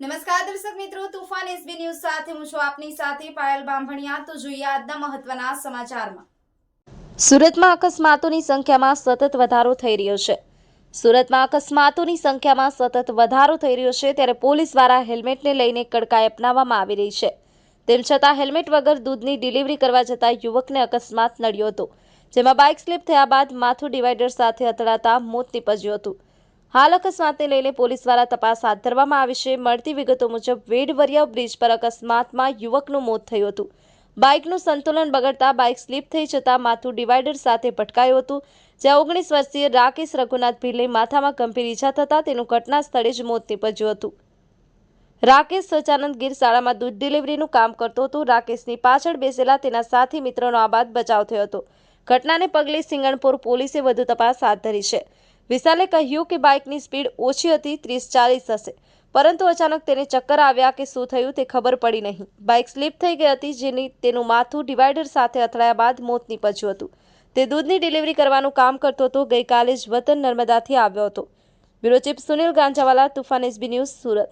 નમસ્કાર દર્શક મિત્રો, તુફાન એસબી ન્યૂઝ સાથે હું છું આપની સાથે પાયલ બાંભણિયા. તો જોઈએ આજના મહત્વના સમાચારમાં. સુરતમાં અકસ્માતોની સંખ્યામાં સતત વધારો થઈ રહ્યો છે. સુરતમાં અકસ્માતોની સંખ્યામાં સતત વધારો થઈ રહ્યો છે ત્યારે પોલીસ દ્વારા હેલ્મેટને લઈને કડકાઈ અપનાવવામાં આવી રહી છે. તેમ છતાં હેલ્મેટ વગર દૂધની ડિલિવરી કરવા જતા યુવકને અકસ્માત નડ્યો હતો, જેમાં બાઇક સ્લીપ થયા બાદ માથું ડિવાઈડર સાથે અથડાતા મોત નીપજ્યું હતું. હાલ અકસ્માતને લઈને પોલીસ દ્વારા તપાસ હાથ ધરવામાં આવી છે. મળતી વિગતો મુજબ, વેડવરિયા બ્રિજ પર અકસ્માતમાં યુવકનું મોત થયું હતું. બાઇકનું સંતુલન બગડતા બાઇક સ્લીપ થઈ જતાં માથું ડિવાઈડર સાથે ભટકાયું હતું. જ્યાં ઓગણીસ વર્ષીય રાકેશ રઘુનાથ ભીલે માથામાં ગંભીર ઈજા થતાં તેનું ઘટના સ્થળે જ મોત નીપજ્યું હતું. રાકેશ સચાનંદ ગીર શાળામાં દૂધ ડિલિવરીનું કામ કરતો હતો. રાકેશની પાછળ બેસેલા તેના સાથી મિત્રનો આ બાદ બચાવ થયો હતો. ઘટનાને પગલે સિંગણપુર પોલીસે વધુ તપાસ હાથ ધરી છે. વિશાલે કહ્યું કે બાઇકની સ્પીડ ઓછી હતી, ત્રીસ ચાલીસ હશે. પરંતુ અચાનક તેને ચક્કર આવ્યા કે શું થયું તે ખબર પડી નહીં. બાઇક સ્લીપ થઈ ગઈ હતી, જેની તેનું માથું ડિવાઈડર સાથે અથડાયા બાદ મોત નીપજ્યું હતું. તે દૂધની ડિલિવરી કરવાનું કામ કરતો હતો, ગઈકાલે જ વતન નર્મદાથી આવ્યો હતો. Bureau chief Sunil Ganjawala, Tufan SB news Surat.